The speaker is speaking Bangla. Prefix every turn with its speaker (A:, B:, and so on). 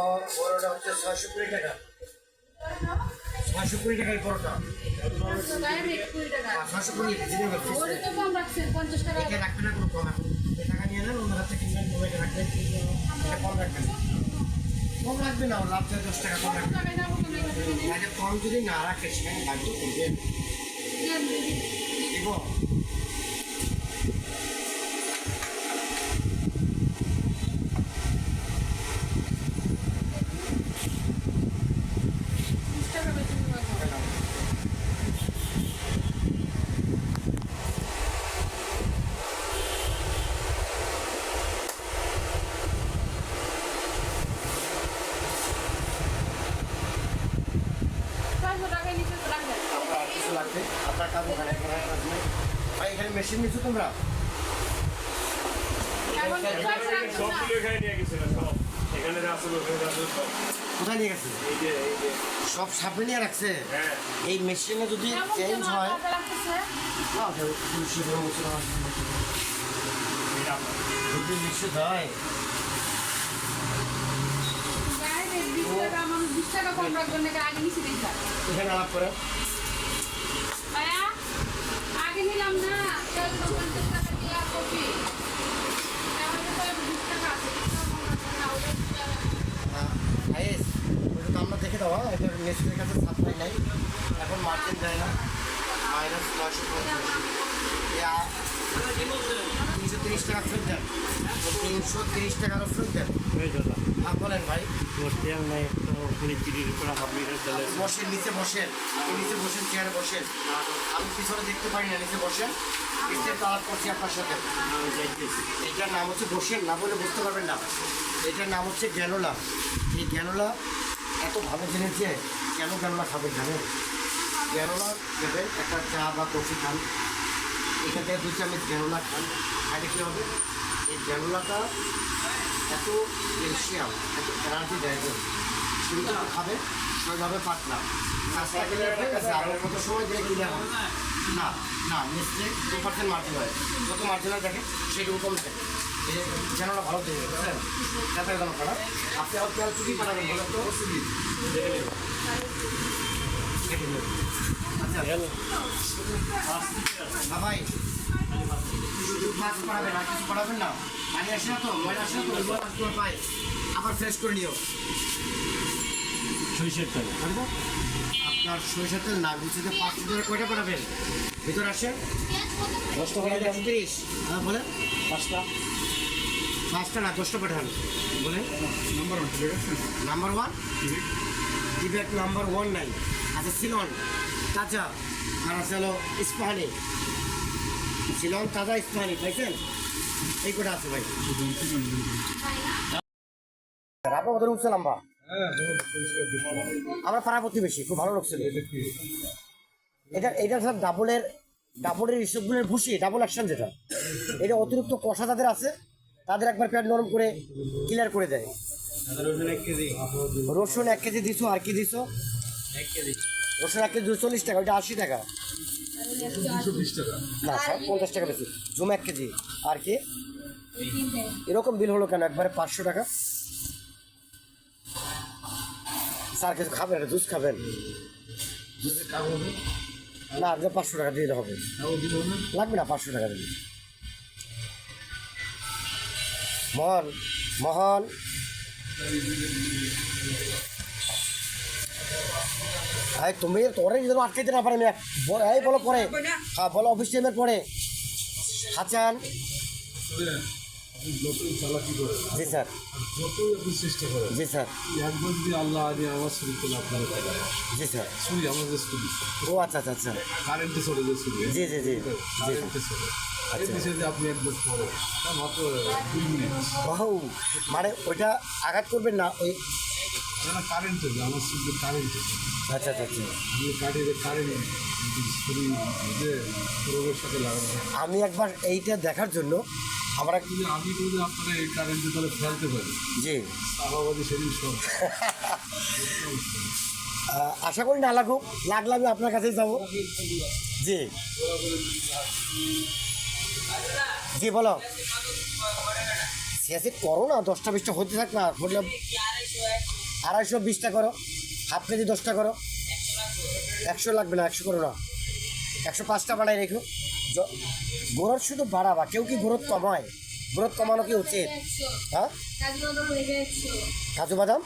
A: বড়টা হচ্ছে ছয়শো কুড়ি টাকা। ছয়শো কুড়ি টাকা এই বড়টা ছয়শো কুড়ি এটা রাখবে না কোনো কম টাকা নিয়ে নেন অন্য হাতে কিনবেন মোবাইলে রাখবেন। কম রাখবেন। কম রাখবে না লাভ চাই দশ টাকা কম রাখবেন। আগে কম যদি না রাখে সেখানে তো করবেন দিব আপনার কিছু লাগবে আপনার কাজ ওখানে এখানে কাজ নেই। ভাই এখানে মেশিন নিচ্ছ তোমরা কোথায় নিয়ে গেছে সব সামনে নিয়ে রাখছে এই মেশিনে যদি চেঞ্জ হয়। যদি নিশ্চিত হয় এখানে আলাপ করে
B: নিলাম না পঞ্চাশ টাকা দিয়ে কপি।
A: আমরা দেখে দেওয়া এটা নেক্সটের কাছে সাপ্লাই নাই। এখন মার্কেট দেয় না মাইনাস নয়শো পঞ্চাশ। তিরিশ টাকা ফেরত দেন। তিনশো তিরিশ টাকারও ফেরত দেন। হ্যাঁ বলেন ভাই। বসেন, নিচে বসেন। আপনি নিচে বসেন, চেয়ারে বসেন। আমি পিছনে দেখতে পারি না, নিচে বসেন। নিচে তালাপ করছি আপনার সাথে। এটার নাম হচ্ছে বসেন, না বলে বুঝতে পারবেন না। এটার নাম হচ্ছে গ্যানোলা। এই গ্যানোলা এত ভালো জিনিস যে কেন গ্যানোলা খাবেন জানেন গ্যানোলা দেবেন একটা চা বা কফি খান। এখান থেকে দু চামচ গ্যানোলা খান। খাইলে কী হবে? এই গ্যানোলাটা এত ক্যালসিয়াম, এত এনার্জি দেয় শুরুতে খাবে ওইভাবে পাতলা। কাজটা গেলে হয়ে গেছে আর কত সময় দিলে কিনে? হবে না না নিশ্চয় দু পার্সেন্ট মার্জিন হয়। যত মার্জিন হয় দেখে সেটুকু কম থাকে জানালা ভালো দেবে বুঝলেন যাতে যেন খারাপ আপনি আর চুকি পাঠাবেন বলেন তো? কেটে নেবেন। আচ্ছা ভাই মাছ পড়াবেন আর কিছু পড়াবেন না। পানি আসে না তো ময়লা আসে না তো পাই আবার ফ্রেশ করে নিও।
C: সরিষার তেল।
A: আপনার সরিষার তেল না গুছিতে পাঁচ লিটার কয়টা পাঠাবেন ভিতরে আসেন। দশটা পাঠাবেন একশো তিরিশ হ্যাঁ বলেন।
C: পাঁচটা।
A: পাঁচটা না দশটা পাঠান। বলেন।
C: Number one.
A: Number one? Debate number one নাই। আচ্ছা সিলন তাজা আর আছে হলো ইস্পাহানি। সিলন তাজা ইস্পাহানি পাইছেন? এই কটা আছে ভাই? আপনার কত রুমছে লম্বা আমরা পাড়া প্রতিবেশী খুব ভালো লোক ছিল। এটা এটা সব ডাবলের ডাবলের ইসবগুলোর ভুসি ডাবল অ্যাকশন যেটা। এটা অতিরিক্ত কষা যাদের আছে তাদের একবার পেট নরম করে ক্লিয়ার করে দেয়। রসুন এক কেজি দিছো আর কি দিছো? রসুন এক কেজি দুশো চল্লিশ টাকা ওইটা আশি টাকা। না স্যার পঞ্চাশ টাকা বেশি। জুম এক কেজি। আর কি? এরকম বিল হলো কেন? একবারে পাঁচশো টাকা? স্যার কিছু খাবেন? একটা জুস খাবেন? না আর পাঁচশো টাকা দিলে হবে। লাগবে না পাঁচশো টাকা দিলে। মহান মহান। আরে তুমি তোরে যেন আটকাইতে না পারে আমি এই বলো পরে। হ্যাঁ বলো অফিস টাইমের পরে। হাচান জি স্যার। জি স্যার।
D: আল্লাহ আনি আমার শরীর আপনার
A: জি স্যার। ও আচ্ছা আচ্ছা আচ্ছা।
D: কারেন্টে চলে যে
A: জি জি জি। জি বাহু মানে ওইটা আঘাত করবেন না ওই
D: কারেন্টে যে আমার কারেন্টে
A: আচ্ছা আচ্ছা আচ্ছা।
D: আমি কারেন্ট শরীর যে রোগের সাথে লাগানো
A: আমি একবার এইটা দেখার জন্য আমরা
D: আমি যদি আপনারা এই কারেন্টে তাহলে ফেলতে পারি
A: জি।
D: সেদিন সব।
A: আশা করি না লাগুক লাগলে আমি আপনার কাছেই যাব। জি। জি, বলো। সিয়াসিড করো না, দশটা বিশটা হতে থাক না বললে আড়াইশো বিশটা করো, হাফ কেজি দশটা করো। একশো লাগবে না, একশো করো না। একশো পাঁচটা বাড়াই রেখো। গ্রোথ শুধু বাড়াবা, কেউ কি গ্রোথ কমায়? গ্রোথ কমানো কি উচিত? হ্যাঁ? কাজু বাদাম?